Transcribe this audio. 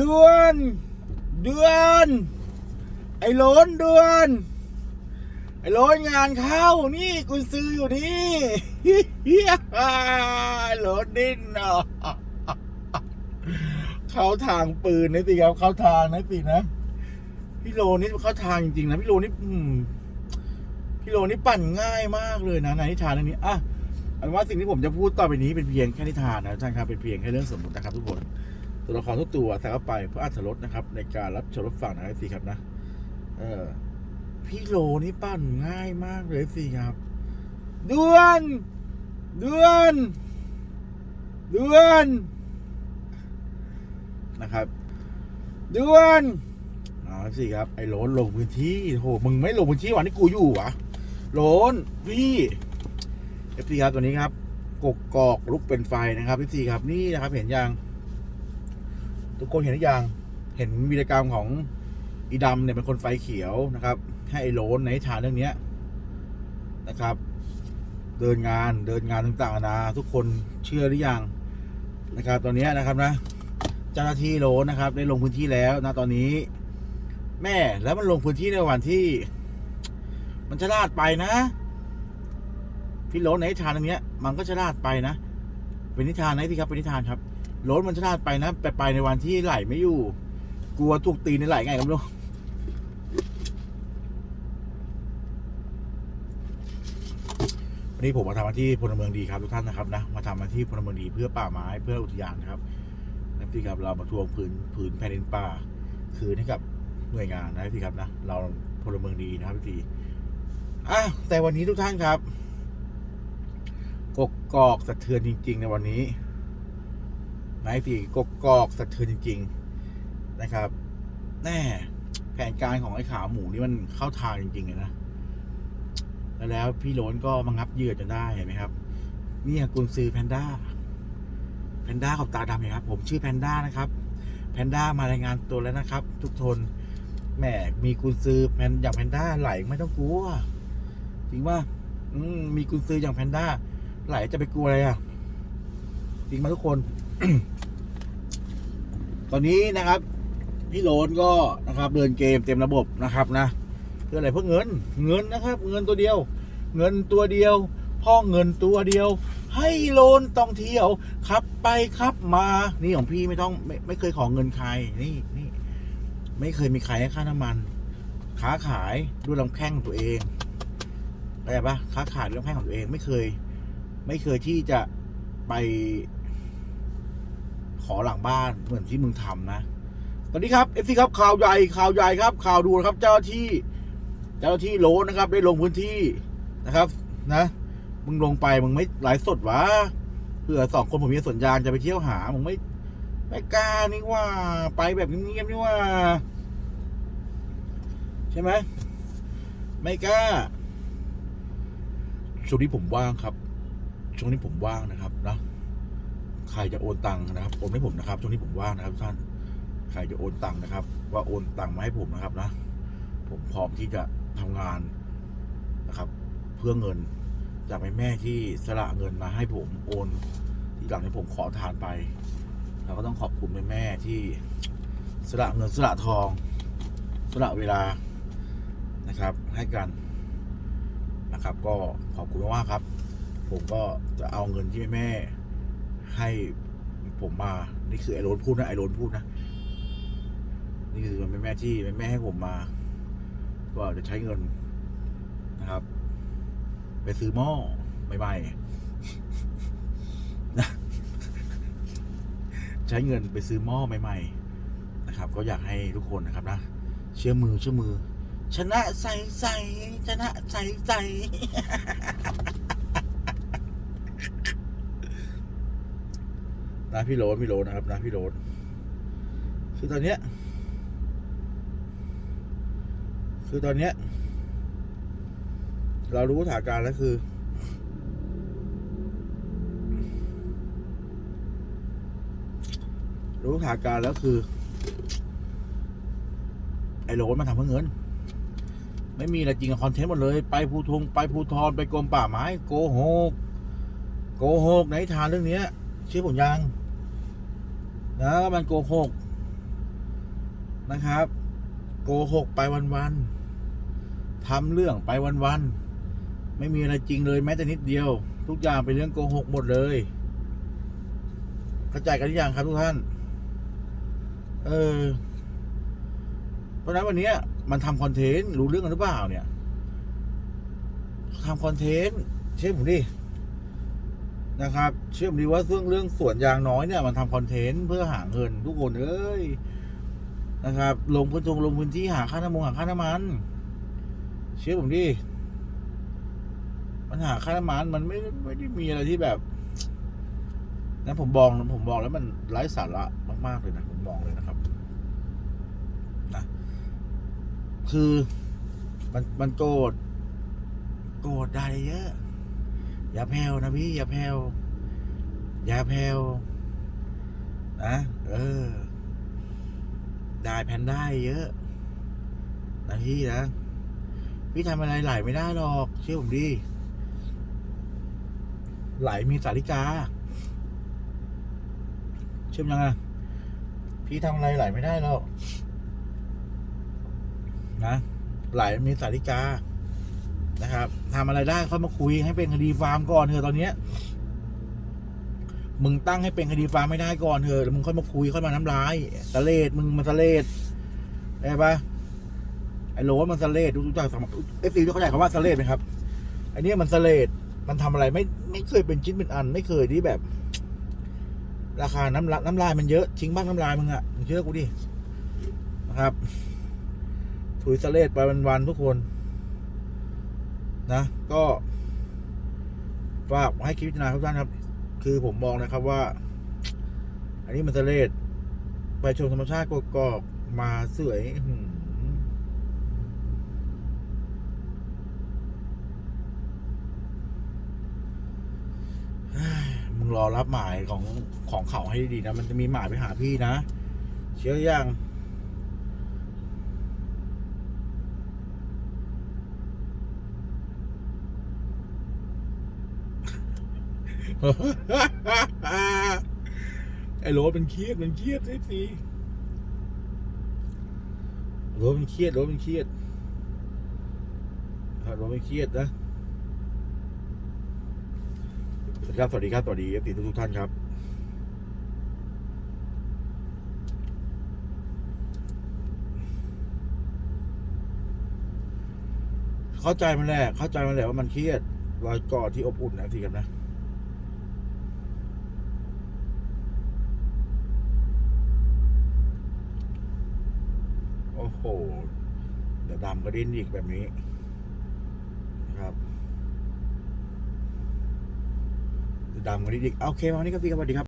ด่วนเด่วนไอ้โหลนด่วนไอ้โหลนงานเข้านี่กูซื้ออยู่นี่เฮียไอ้โหลนดิ้นเนาะเข้าทางปืนนะสิครับเข้าทางนะสินะพี่โลนี่เข้าทางจริงๆนะพี่โลนี่อืพี่โลนี่ปั่นง่ายมากเลยนะในนิทานเรื่องนี้อะอันว่าสิ่งที่ผมจะพูดต่อไปนี้เป็นเพียงแค่นิทานนะท่านครับเป็นเพียงแค่เรื่องสมมตินะครับทุกคน ตัวละครทุกตัวใส่เข้าไปเพื่ออัธรสนะครับ ในการรับชมรับฟังนะครับสิครับนะ เออพี่โลนี่ปั่นง่ายมากเลยสิครับด่วนด่วนด่วนนะครับด่วนเอาสิครับไอ้โหลนลงพื้นที่โหมึงไม่ลงพื้นที่วันที่กูอยู่วะโหลนพี่เอฟซีครับตัวนี้ครับกกกอกลุกเป็นไฟนะครับเอฟซีครับนี่นะครับเห็นยัง ทุกคนเห็นหรือยังเห็นวีรกรรมของอีดำเนี่ยเป็นคนไฟเขียวนะครับ ให้ไอ้โลนในนิทานเรื่องเนี้ยนะครับ เดินงานเดินงานต่างๆนาทุกคนเชื่อหรือยังนะครับ ตอนนี้นะครับนะเจ้าหน้าที่โลนนะครับ ได้ลงพื้นที่แล้วนะตอนนี้ แม่แล้วมันลงพื้นที่ในวันที่ มันจะลาดไปนะ พี่โลนในนิทานเรื่องเนี้ย มันก็จะลาดไปนะ เป็นนิทานนะที่ครับเป็นนิทานครับ โหลนมันจะลาดไปนะไปไปในวันที่ไหลไม่อยู่ กลัวถูกตีในไหลไงครับลูกวันนี้ผมมาทำหน้าที่พลเมืองดีครับทุกท่านนะครับนะมาทำหน้าที่พลเมืองดีเพื่อป่าไม้เพื่ออุทยานนะครับนั่นพี่ครับเรามาทวงผืนผืนแผ่นดินป่า คืนให้กับหน่วยงานนะพี่ครับนะเราพลเมืองดีนะครับพี่อะแต่วันนี้ทุกท่านครับกกอกสะเทือนจริง ๆ ในวันนี้ นายพี่กกกอกสะเทือนจริง ๆ นะครับ แน่แผนการของไอ้ขาหมูนี่มันเข้าทางจริงๆเลยนะแล้วแล้วพี่โหลนก็มางับเหยื่อจนได้เห็นไหมครับ นี่กุนซือแพนด้า แพนด้าขอบตาดำเนี่ยครับ ผมชื่อแพนด้านะครับ แพนด้ามารายงานตัวแล้วนะครับ ทุกทนแหมมีกุนซือแพนอย่างแพนด้าไหลไม่ต้องกลัวจริงว่าอืมมีกุนซืออย่างแพนด้าไหลจะไปกลัวอะไรอะจริงมาทุกคน ตอนนี้นะครับ พี่โหลนก็นะครับ เดินเกมเต็มระบบนะครับนะเพื่ออะไรเพื่อเงิน เงินนะครับ เงินตัวเดียว เงินตัวเดียวพ่อเงินตัวเดียว ให้โลนต้องเที่ยวขับไปขับมา นี่ของพี่ไม่ต้องไม่ไม่เคยขอเงินใครนี่นี่ไม่เคยมีใครให้ค่าน้ำมันค้าขายด้วยลำแข้งของตัวเองเข้าใจปะค้าขายด้วยลำแข้งของตัวเองไม่เคย ไม่เคยที่จะไป ขอหลังบ้านเหมือนที่มึงทำนะ ตอนนี้ครับเอฟซีครับข่าวใหญ่ข่าวใหญ่ครับข่าวด่วนครับ เจ้าที่ เจ้าหน้าที่โลนะครับ ได้ลงพื้นที่นะครับ นะ มึงลงไปมึงไม่ไลฟ์สดวะเผื่อสองคนผมมีสวนยางจะไปเที่ยวหามึงไม่ไม่กล้านี่ว่า ไปแบบเงียบๆนี่ว่า ใช่ไหมไม่กล้าช่วงนี้ผมว่างครับช่วงนี้ผมว่างนะครับนะ ใครจะโอนตังค์นะครับ โอนให้ผมนะครับ ช่วงนี้ผมว่างนะครับท่าน ใครจะโอนตังค์นะครับ ว่าโอนตังค์มาให้ผมนะครับนะ ผมพร้อมที่จะทำงานนะครับ เพื่อเงิน จากแม่แม่ที่สละเงินมาให้ผมโอน ที่หลังที่ผมขอทานไป เราก็ต้องขอบคุณแม่แม่ที่สละเงินสละทอง สละเวลานะครับ ให้กันนะครับ ก็ขอบคุณมากครับ ผมก็จะเอาเงินที่แม่ ให้ผมมา นี่คือไอโรนพูดนะไอโรนพูดนะนี่คือแม่แม่ที่แม่แม่ให้ผมมา ก็จะใช้เงินนะครับ ไปซื้อหม้อใหม่ๆนะใช้เงินไปซื้อหม้อใหม่ๆนะครับ ก็อยากให้ทุกคนนะครับนะเชื่อมือเชื่อมือ ชนะใสใสชนะใสใส นะพี่โรนพี่โรนนะครับนะพี่โรนคือตอนเนี้ยคือตอนเนี้ยเรารู้สถานการณ์แล้วคือ รู้สถานการณ์แล้วคือ ไอ้โรนมันทำเพื่อเงิน ไม่มีอะไรจริงกับคอนเทนต์หมดเลย ไปภูทงไปภูทรไปกรมป่าไม้โกหกโกหกในทานเรื่องเนี้ยเชื่อผมยัง นะมันโกหกนะครับ โกหกไปวันๆทำเรื่องไปวันๆไม่มีอะไรจริงเลยแม้แต่นิดเดียว ทุกอย่างเป็นเรื่องโกหกหมดเลยเข้าใจกันหรือยังครับทุกท่าน เออ เพราะฉะนั้นวันนี้มันทำคอนเทนต์รู้เรื่องกันหรือเปล่าเนี่ยทำคอนเทนต์เชื่อผมดิ นะครับ เชื่อผมดิว่าเรื่องเรื่องสวนยางน้อยเนี่ยมันทำคอนเทนต์เพื่อหาเงินทุกคนเอ้ยนะครับ ลงพื้นทงลงพื้นที่หาค่าน้ำมันหาค่าน้ำมัน เชื่อผมดิมันหาค่าน้ำมันมันไม่ไม่ได้มีอะไรที่แบบนะผมบอกผมบอกแล้วมันไร้สาระมาก ๆ เลยนะ ผมบอกเลยนะครับนะคือมันมันโกรธโกรธได้เยอะ อย่าแผ่วนะพี่อย่าแผ่วอย่าแผ่วนะเออ ได้แผ่นได้เยอะนะพี่นะ พี่ทำอะไรไหลไม่ได้หรอก เชื่อผมดิไหลมีสาริกา เชื่อมยังไงพี่ทำอะไรไหลไม่ได้หรอกนะไหลมีสาริกา นะครับทำอะไรได้ค่อยมาคุยให้เป็นคดีฟาร์มก่อนเถอะตอนเนี้ยมึงตั้งให้เป็นคดีฟาร์มไม่ได้ก่อนเถอะแล้วมึงค่อยมาคุยค่อยมาน้ำลายสะเลดมึงมันสะเลดได้ปะไอ้โหลมันสะเลดรู้จักสมเอฟซีเข้าใจคำว่าสะเลดไหมครับไอ้เนี้ยมันสะเลดมันทำอะไรไม่ไม่เคยเป็นชิ้นเป็นอัน ไม่เคยที่แบบ ราคาน้ำน้ำลายมันเยอะทิ้งบ้างน้ำลายมึงอะมึงเชื่อกูดินะครับถุยสะเลดไปวันๆทุกคน นะก็ฝากให้คิดพิจารณาทุกท่านครับ คือผมมองนะครับว่า อันนี้มันสะเลดไปชมธรรมชาติก็ก็มาสวยมึงรอรับหมายของของเขาให้ดีนะ มันจะมีหมายไปหาพี่นะ เชื่อยัง ไอ้โรถมันเครียดมันเครียดสิสิโรถมันเครียดโรถมันเครียดครับโรถมันเครียดนะสวัสดีครับสวัสดีครับสวัสดีเอฟซีทุกท่านครับ เข้าใจมันแหละเข้าใจมันแหละว่ามันเครียดรอยกอดที่อบอุ่นนะทีครับนะ โหเดี๋ยวดำก็ดิ้นอีกแบบนี้นะครับเดี๋ยวดำก็ดิ้นอีกโอเควันนี้ก็พี่ครับสวัสดีครับ